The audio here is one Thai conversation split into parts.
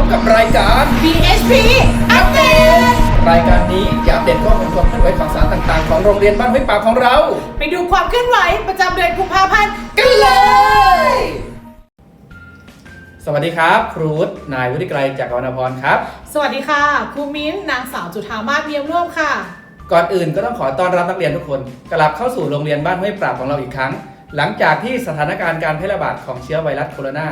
บกับรายการ BHP อัปเดตรายการนี้จะอัปเดตข้อมูลความเคลื่อนไหวข่าวสารต่างๆ ของโรงเรียนบ้านห้วยป่าของเรา ไปดูความเคลื่อนไหวประจำเดือนกุมภาพันธ์กันเลย สวัสดีครับ ครูวุฒินายวุฒิไกรจากรวรรณพรครับ สวัสดีค่ะ ครูมิ้นท์นางสาวจุธามาศเพียมร่วมค่ะ ก่อนอื่นก็ต้องขอต้อนรับนักเรียนทุกคนกลับเข้าสู่โรงเรียนบ้านห้วยปราบของเราอีกครั้ง หลังจากที่สถานการณ์การแพร่ระบาดของเชื้อไวรัสโคโรนา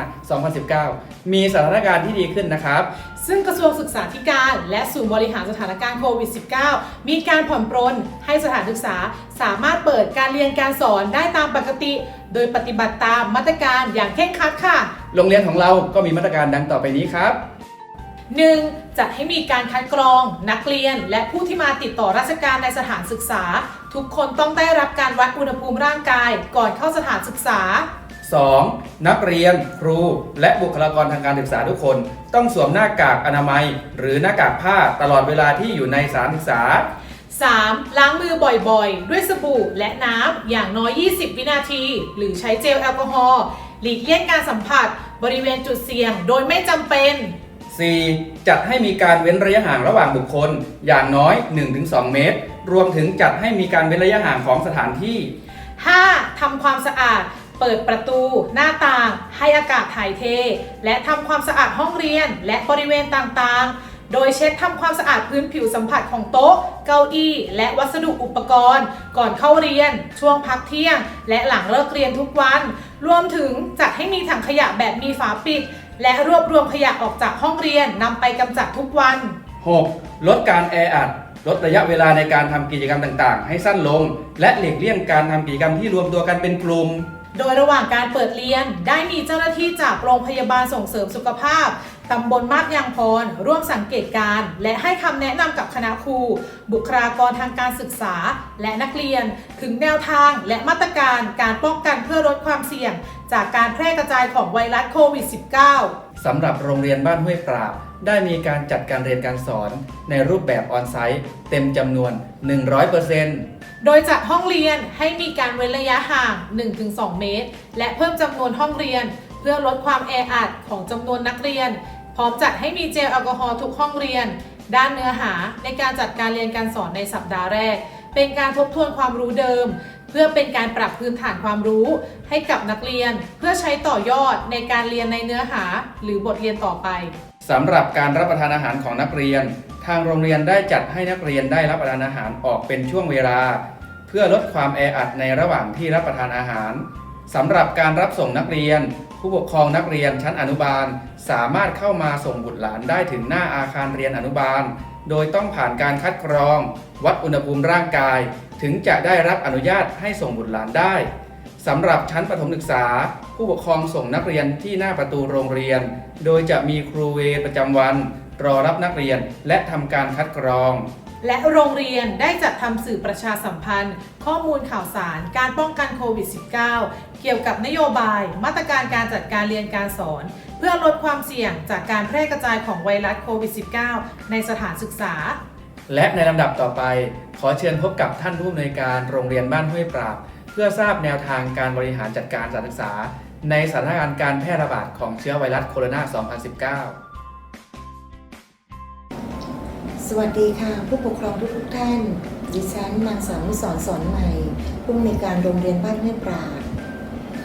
2019 มีสถานการณ์ที่ดีขึ้นนะครับ ซึ่งกระทรวงศึกษาธิการและศูนย์บริหารสถานการณ์โควิด -19 มีการผ่อนปรนให้สถานศึกษาสามารถเปิดการเรียนการสอนได้ตามปกติ โดยปฏิบัติตามมาตรการอย่างเคร่งครัดค่ะ โรงเรียนของเราก็มีมาตรการดังต่อไปนี้ครับ 1. จัดให้มีการคัดกรอง นักเรียน และผู้ที่มาติดต่อราชการในสถานศึกษา ทุกคนต้องได้รับการวัดอุณหภูมิร่างกายก่อนเข้าสถานศึกษา 2. นักเรียนครู และบุคลากรทางการศึกษาทุกคน ต้องสวมหน้ากากอนามัย หรือหน้ากากผ้าตลอดเวลาที่อยู่ในสถานศึกษา 3. ล้างมือบ่อยๆ ด้วยสบู่และน้ำอย่างน้อย 20 วินาที หรือใช้เจลแอลกอฮอล์หลีกเลี่ยงการสัมผัส บริเวณจุดเสี่ยงโดยไม่จำเป็น 4. จัดให้มีการเว้นระยะห่างระหว่างบุคคล อย่างน้อย 1-2 เมตร รวมถึงจัดให้มีการเว้นระยะห่างของสถานที่ 5. ทำความสะอาด เปิดประตู หน้าต่าง ให้อากาศถ่ายเท และทำความสะอาดห้องเรียน และบริเวณต่างๆ โดยเช็ดทำความสะอาดพื้นผิวสัมผัสของโต๊ะ เก้าอี้ และวัสดุอุปกรณ์ ก่อนเข้าเรียน ช่วงพักเที่ยง และหลังเลิกเรียนทุกวัน รวมถึงจัดให้มีถังขยะแบบมีฝาปิด และรวบรวมขยะออกจากห้องเรียนนำไปกำจัดทุกวัน 6. ลดการแออัด ลดระยะเวลาในการทำกิจกรรมต่างๆ ให้สั้นลง และหลีกเลี่ยงการทำกิจกรรมที่รวมตัวกันเป็นกลุ่มโดยระหว่างการเปิดเรียนได้มีเจ้าหน้าที่จากโรงพยาบาลส่งเสริมสุขภาพ ตำบลมาบยางพร ร่วมสังเกตการ และให้คำแนะนำกับคณะครู บุคลากรทางการศึกษา และนักเรียน ถึงแนวทางและมาตรการการป้องกันเพื่อลดความเสี่ยง จากการแพร่กระจายของไวรัสโควิด -19 สำหรับโรงเรียนบ้านห้วยปราบ ได้มีการจัดการเรียนการสอนในรูปแบบออนไซต์เต็มจำนวน 100%โดยจัดห้องเรียนให้มีการเว้นระยะห่าง 1-2 เมตร และเพิ่มจำนวนห้องเรียน เพื่อลดความแออัดของจำนวนนักเรียน พร้อมจัดให้มีเจลแอลกอฮอล์ทุกห้องเรียน ด้านเนื้อหาในการจัดการเรียนการสอนในสัปดาห์แรก เป็นการทบทวนความรู้เดิม พื่อเป็นการปรับพื้นฐานความรู้ให้กับนักเรียน เพื่อใช้ต่อยอดในการเรียนในเนื้อหาหรือบทเรียนต่อไปสำหรับการรับประทานอาหารของนักเรียน ทางโรงเรียนได้จัดให้นักเรียนได้รับประทานอาหารออกเป็นช่วงเวลา เพื่อลดความแออัดในระหว่างที่รับประทานอาหารสำหรับการรับส่งนักเรียน ผู้ปกครองนักเรียนชั้นอนุบาล สามารถเข้ามาส่งบุตรหลานได้ถึงหน้าอาคารเรียนอนุบาล โดยต้องผ่านการคัดกรอง วัดอุณหภูมิร่างกาย ถึงจะได้รับอนุญาตให้ส่งบุตรหลานได้สำหรับชั้นประถมศึกษา ผู้ปกครองส่งนักเรียนที่หน้าประตูโรงเรียน โดยจะมีครูเวรประจำวัน รอรับนักเรียนและทำการคัดกรอง และโรงเรียนได้จัดทำสื่อประชาสัมพันธ์ ข้อมูลข่าวสารการป้องกันโควิด -19 เกี่ยวกับนโยบาย มาตรการการจัดการเรียนการสอน เพื่อลดความเสี่ยงจากการแพร่กระจายของไวรัสโควิด -19 ในสถานศึกษา และในลำดับต่อไป ขอเชิญพบกับท่านผู้อำนวยการโรงเรียนบ้านห้วยปราบ เพื่อทราบแนวทางการบริหารจัดการสถานศึกษา ในสถานการณ์การแพร่ระบาดของเชื้อไวรัสโคโรนา 2019 สวัสดีค่ะ ผู้ปกครองทุกทุกท่าน ดิฉันนางสาวนุสรสอนใหม่ผู้อำนวยการโรงเรียนบ้านห้วยปราบ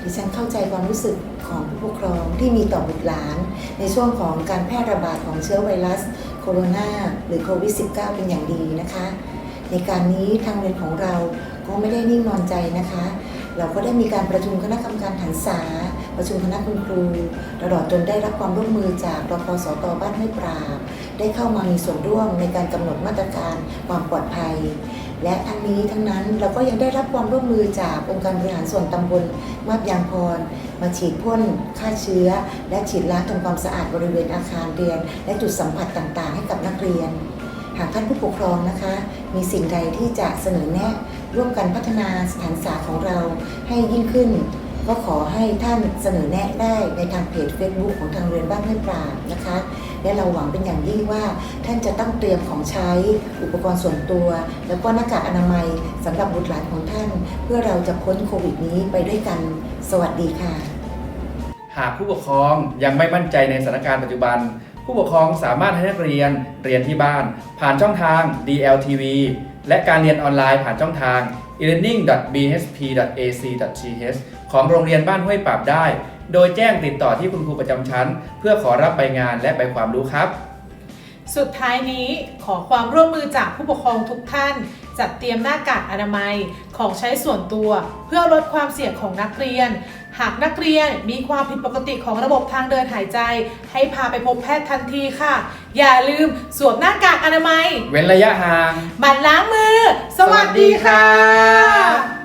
ดิฉันเข้าใจความรู้สึกของผู้ปกครองที่มีต่อบุตรหลาน ในช่วงของการแพร่ระบาดของเชื้อไวรัส โคโรนาหรือโควิด -19 เป็นอย่างดีนะคะ ในการนี้ทางเรียนของเราก็ไม่ได้นิ่งนอนใจนะคะ เราก็ได้มีการประชุมคณะกรรมการหันษา ประชุมคณะคุณครูตลอดจนได้รับความร่วมมือจากรพสตบ้านห้วยปราบ ได้เข้ามามีส่วนร่วมในการกำหนดมาตรการความปลอดภัย และทั้งนี้ทั้งนั้นเราก็ยังได้รับความร่วมมือจากองค์การบริหารส่วนตำบลมาบยางพร มาฉีดพ่นฆ่าเชื้อ และฉีดล้างทำความสะอาดบริเวณอาคารเรียน และจุดสัมผัสต่างๆ ให้กับนักเรียนหากท่านผู้ปกครองนะคะ มีสิ่งใดที่จะเสนอแนะ ร่วมกันพัฒนาสถานศึกษาของเราให้ยิ่งขึ้น ก็ขอให้ท่านเสนอแนะได้ในทางเพจ Facebook ของทางเรียนบ้านห้วยปราบนะคะ และเราหวังเป็นอย่างยิ่งว่าท่านจะต้องเตรียมของใช้อุปกรณ์ส่วนตัว แล้วก็หน้ากากอนามัยสำหรับบุตรหลานของท่าน เพื่อเราจะพ้นโควิดนี้ไปด้วยกัน สวัสดีค่ะ หากผู้ปกครองยังไม่มั่นใจในสถานการณ์ปัจจุบัน ผู้ปกครองสามารถให้นักเรียนเรียนที่บ้าน ผ่านช่องทาง DLTV และการเรียนออนไลน์ผ่านช่องทาง e-learning.bhp.ac.th ของโรงเรียนบ้านห้วยปราบได้ โดยแจ้งติดต่อที่คุณครูประจำชั้น เพื่อขอรับใบงานและใบความรู้ครับ สุดท้ายนี้ขอความร่วมมือจากผู้ปกครองทุกท่าน จัดเตรียมหน้ากากอนามัยของใช้ส่วนตัว เพื่อลดความเสี่ยงของนักเรียน หากนักเรียนมีความผิดปกติของระบบทางเดินหายใจ ให้พาไปพบแพทย์ทันทีค่ะ อย่าลืมสวมหน้ากากอนามัยเว้นระยะห่าง หมั่นล้างมือ สวัสดีค่ะ